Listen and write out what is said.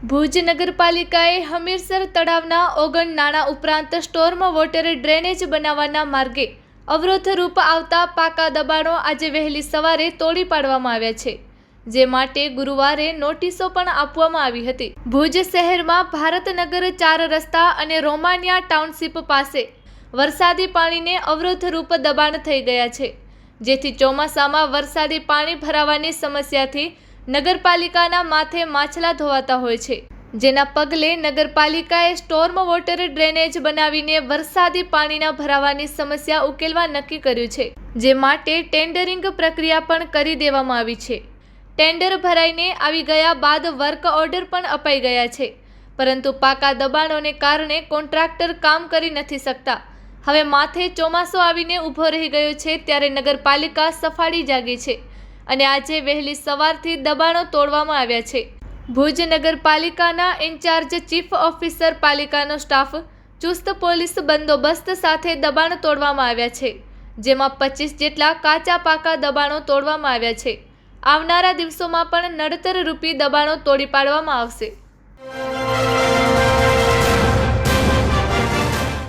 ભુજ નગરપાલિકાએ હમીરસર તળાવના ઓગણ નાણાં ઉપરાંત સ્ટોર્મ વોટર ડ્રેનેજ બનાવવાના માર્ગે અવરોધરૂપ આવતા પાકા દબાણો આજે વહેલી સવારે તોડી પાડવામાં આવ્યા છે, જે માટે ગુરુવારે નોટિસો પણ આપવામાં આવી હતી. ભુજ શહેરમાં ભારતનગર ચાર રસ્તા અને રોમાનિયા ટાઉનશીપ પાસે વરસાદી પાણીને અવરોધરૂપ દબાણ થઈ ગયા છે, જેથી ચોમાસામાં વરસાદી પાણી ભરાવાની સમસ્યાથી નગરપાલિકાના માથે માછલા ધોવાતા હોય છે. જેના પગલે નગરપાલિકાએ સ્ટોર્મ વોટર ડ્રેનેજ બનાવીને વરસાદી પાણીના ભરાવાની સમસ્યા ઉકેલવા નક્કી કર્યું છે, જે માટે ટેન્ડરિંગ પ્રક્રિયા પણ કરી દેવામાં આવી છે. ટેન્ડર ભરાઈને આવી ગયા બાદ વર્ક ઓર્ડર પણ અપાઈ ગયા છે, પરંતુ પાકા દબાણોને કારણે કોન્ટ્રાક્ટર કામ કરી નથી શકતા. હવે માથે ચોમાસો આવીને ઊભો રહી ગયો છે, ત્યારે નગરપાલિકા સફાળી જાગી છે. અને આજે વહેલી સવારથી દબાણો તોડવામાં આવ્યા છે. ભુજ નગરપાલિકાના ઇન્ચાર્જ ચીફ ઓફિસર પાલિકાનો સ્ટાફ, ચુસ્ત પોલીસ બંદોબસ્ત સાથે દબાણ તોડવામાં આવ્યા છે, જેમાં પચીસ જેટલા કાચા પાકા દબાણો તોડવામાં આવ્યા છે. આવનારા દિવસોમાં પણ નડતર રૂપી દબાણો તોડી પાડવામાં આવશે.